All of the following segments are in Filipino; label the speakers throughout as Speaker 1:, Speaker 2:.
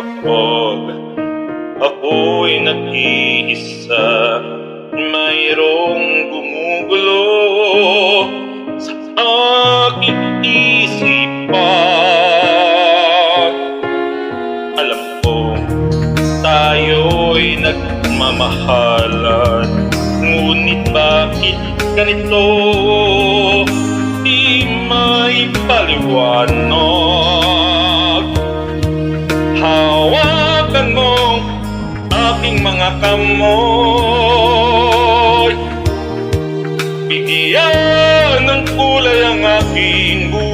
Speaker 1: Kapag ako'y nag-iisa Mayroong gumugulo. Sa aking isipan Alam ko tayo'y nagmamahalan. Ngunit bakit ganito? Di may paliwanag mga kamoy Bigyan ng kulay ang aking buhay.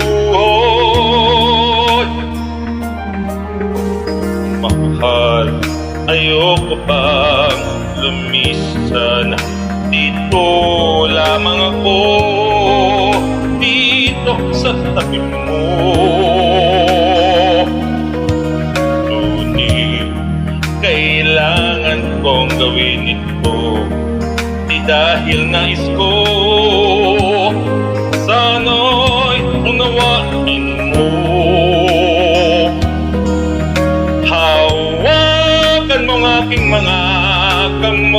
Speaker 1: Mahal, ayoko bang lumisan? Dito lamang ako Dito sa tabi mo dahil nais ko. Sana'y unawain mo. Hawakan mo ang aking mga kamoy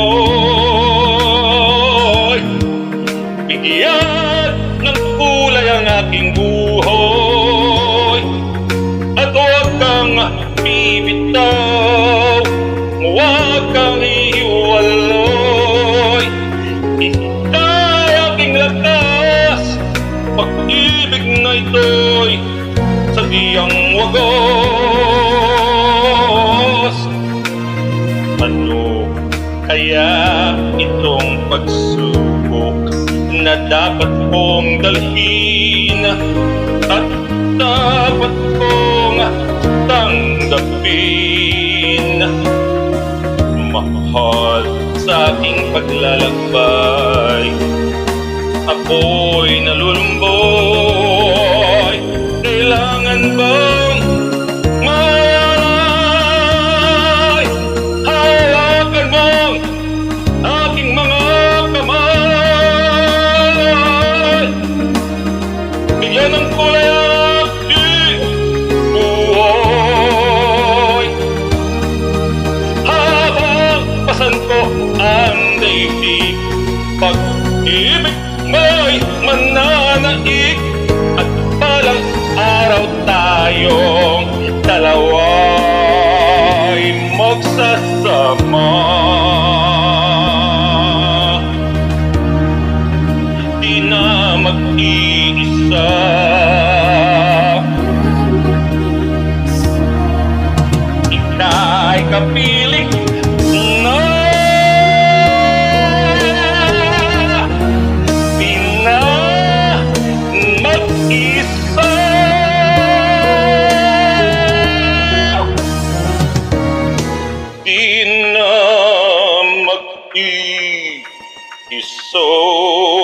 Speaker 1: Bigyan ng kulay ang aking buhay. At huwag kang bibitaw Ika'y aking lakas Pag-ibig na ito'y sadyang wagos. Ano kaya itong pagsubok na dapat kong dalhin at dapat kong tanggapin? Mahal sa aking paglalakbay. Ako'y Pag-ibig mo'y mananaig. At palang araw tayong dalawa'y magsasama. Di na mag-iisa. Ika'y kapiling na Di na mag-isa